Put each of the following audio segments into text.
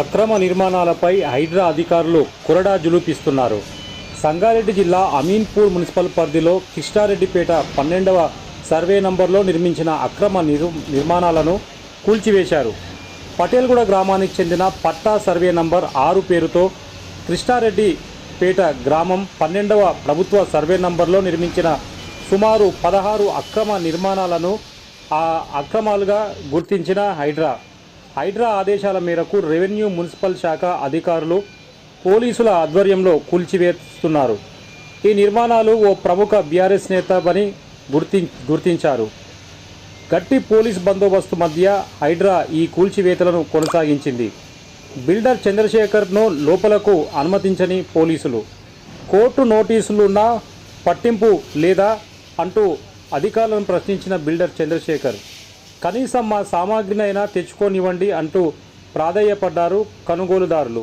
అక్రమ నిర్మాణాలపై హైడ్రా అధికారులు కురడా జులుపిస్తున్నారు. సంగారెడ్డి జిల్లా అమీన్పూర్ మున్సిపల్ పరిధిలో కృష్ణారెడ్డిపేట పన్నెండవ సర్వే నంబర్లో నిర్మించిన అక్రమ నిర్ నిర్మాణాలను కూల్చివేశారు. పటేల్గూడ గ్రామానికి చెందిన పట్టా సర్వే నంబర్ ఆరు పేరుతో కృష్ణారెడ్డిపేట గ్రామం పన్నెండవ ప్రభుత్వ సర్వే నంబర్లో నిర్మించిన సుమారు పదహారు అక్రమ నిర్మాణాలను ఆ అక్రమాలుగా గుర్తించిన హైడ్రా. హైడ్రా ఆదేశాల మేరకు రెవెన్యూ మున్సిపల్ శాఖ అధికారులు పోలీసుల ఆధ్వర్యంలో కూల్చివేస్తున్నారు. ఈ నిర్మాణాలు ఓ ప్రముఖ బీఆర్ఎస్ నేత అని గుర్తి గుర్తించారు. గట్టి పోలీస్ బందోబస్తు మధ్య హైడ్రా ఈ కూల్చివేతలను కొనసాగించింది. బిల్డర్ చంద్రశేఖర్ను లోపలకు అనుమతించని పోలీసులు. కోర్టు నోటీసులున్నా పట్టింపు లేదా అంటూ అధికారులను ప్రశ్నించిన బిల్డర్ చంద్రశేఖర్. కనీసం మా సామాగ్రినైనా తెచ్చుకోనివ్వండి అంటూ ప్రాధేయపడ్డారు కొనుగోలుదారులు.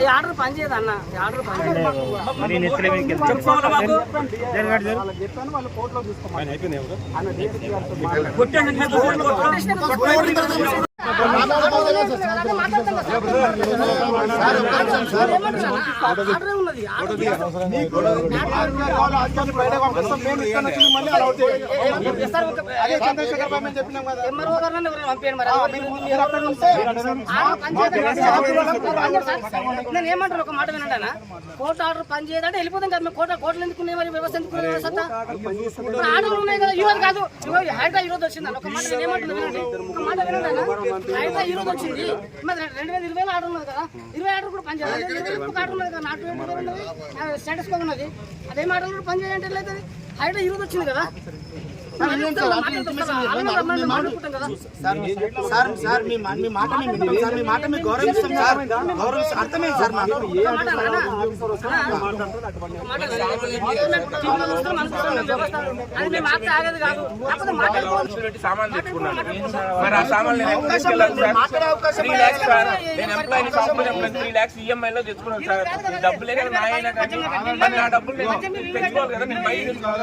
ఈ ఆర్డర్ పనిచేయదు అన్న. ఈ ఆర్డర్ పనిచేయదు ఆర్డర్ ఉన్నది నేను ఏమంటారు ఒక మాట వినండి కోర్టు ఆర్డర్ పనిచేయదంటే వెళ్ళిపోతాం కదా. మేము కోర్టు కోర్టులు ఎందుకు ఉన్నాయి మరి? వ్యవస్థ ఎందుకు ఉన్నాయి వ్యవస్థ? ఇప్పుడు ఆర్డర్లు ఉన్నాయి కదా. ఈరోజు కాదు. హైదరాబాద్ ఈరోజు వచ్చింది ఒక మాట నేను ఏమంటున్నా వినండి. ఒక మాట వినండి హైదరాబాద్ ఈరోజు వచ్చింది. మరి రెండు వేల ఇరవై ఆర్డర్ ఉన్నది కదా. ఇరవై ఆర్డర్ కూడా పనిచేయాలి ఇంకొక ఆర్డర్ ఉన్నది కదా. నాటు ఉన్నది స్టేటస్ కో ఉన్నది అదే ఆర్డర్ కూడా పనిచేయాలంటే లేదు ఈరోజు వచ్చింది కదా. సార్ మీ మీ మాట మీ గౌరవిస్తాం గౌరవిస్తాం. అర్థమైంది మాకు. తెచ్చుకున్నాను మరి ఆ నేను త్రీ ల్యాక్స్ సార్? నేను employee software employee three lakhs EMI లో తెచ్చుకున్నాను సార్. ఈ డబ్బులే కదా నా అయినా కానీ మరి నా డబ్బులు తెచ్చుకోవాలి కదా నేను బయట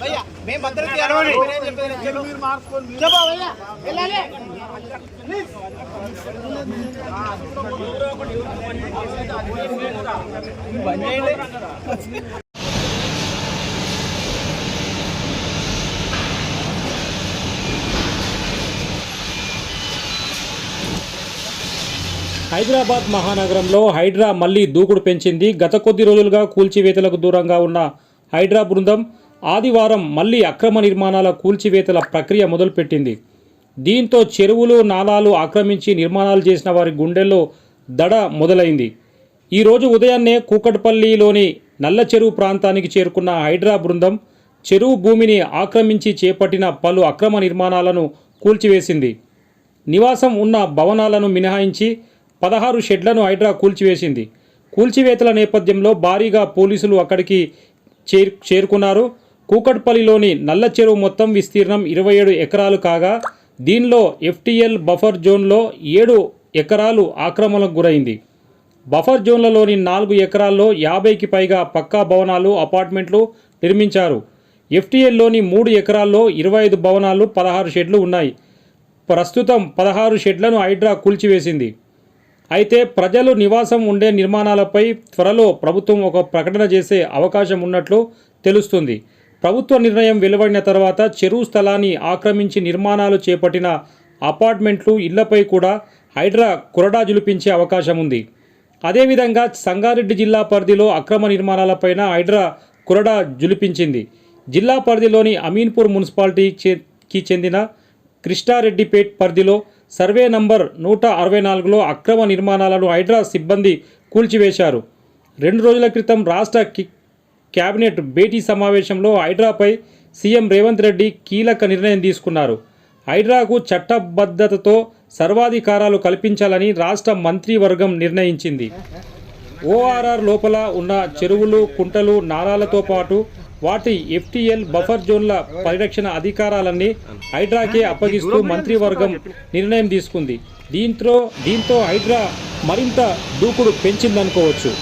భయ్యా మేము భద్రత చెప్పా భయ్యా వెళ్ళాలి హైదరాబాద్ మహానగరంలో హైడ్రా మళ్ళీ దూకుడు పెంచింది. గత కొద్ది రోజులుగా కూల్చివేతలకు దూరంగా ఉన్న హైడ్రా బృందం ఆదివారం మళ్ళీ అక్రమ నిర్మాణాల కూల్చివేతల ప్రక్రియ మొదలుపెట్టింది. దీంతో చెరువులు నాలాలు ఆక్రమించి నిర్మాణాలు చేసిన వారి గుండెల్లో దడ మొదలైంది. ఈరోజు ఉదయాన్నే కూకట్పల్లిలోని నల్ల చెరువు ప్రాంతానికి చేరుకున్న హైడ్రా బృందం చెరువు భూమిని ఆక్రమించి చేపట్టిన పలు అక్రమ నిర్మాణాలను కూల్చివేసింది. నివాసం ఉన్న భవనాలను మినహాయించి పదహారు షెడ్లను హైడ్రా కూల్చివేసింది. కూల్చివేతల నేపథ్యంలో భారీగా పోలీసులు అక్కడికి చేర్ చేరుకున్నారు. కూకట్పల్లిలోని నల్ల చెరువు మొత్తం విస్తీర్ణం ఇరవై ఏడు ఎకరాలు కాగా దీనిలో ఎఫ్టీఎల్ బఫర్ జోన్లో ఏడు ఎకరాలు ఆక్రమణకు గురైంది. బఫర్ జోన్లలోని నాలుగు ఎకరాల్లో యాభైకి పైగా పక్కా భవనాలు అపార్ట్మెంట్లు నిర్మించారు. ఎఫ్టీఎల్లోని మూడు ఎకరాల్లో ఇరవై ఐదు భవనాలు పదహారు షెడ్లు ఉన్నాయి. ప్రస్తుతం పదహారు షెడ్లను హైడ్రా కూల్చివేసింది. అయితే ప్రజలు నివాసం ఉండే నిర్మాణాలపై త్వరలో ప్రభుత్వం ఒక ప్రకటన చేసే అవకాశం ఉన్నట్లు తెలుస్తుంది. ప్రభుత్వ నిర్ణయం వెలువడిన తర్వాత చెరువు స్థలాన్ని ఆక్రమించి నిర్మాణాలు చేపట్టిన అపార్ట్మెంట్లు ఇళ్ళపై కూడా హైడ్రా కురడా జులిపించే అవకాశం ఉంది. అదేవిధంగా సంగారెడ్డి జిల్లా పరిధిలో అక్రమ నిర్మాణాలపైన హైడ్రా కురడా జులిపించింది. జిల్లా పరిధిలోని అమీన్పూర్ మున్సిపాలిటీకి చెందిన కృష్ణారెడ్డిపేట్ పరిధిలో సర్వే నంబర్ నూట అరవై నాలుగులో అక్రమ నిర్మాణాలను హైడ్రా సిబ్బంది కూల్చివేశారు. రెండు రోజుల క్రితం రాష్ట్ర కి- భేటీ సమావేశంలో హైడ్రాపై సీఎం రేవంత్ రెడ్డి కీలక నిర్ణయం తీసుకున్నారు. హైడ్రాకు చట్టబద్ధతతో సర్వాధికారాలు కల్పించాలని రాష్ట్ర మంత్రివర్గం నిర్ణయించింది. ఓఆర్ఆర్ లోపల ఉన్న చెరువులు కుంటలు నారాలతో పాటు వాటి ఎఫ్టీఎల్ బఫర్ జోన్ల పరిరక్షణ అధికారాలన్నీ హైడ్రాకే అప్పగిస్తూ మంత్రివర్గం నిర్ణయం తీసుకుంది. దీంతో దీంతో హైడ్రా మరింత దూకుడు పెంచిందనుకోవచ్చు.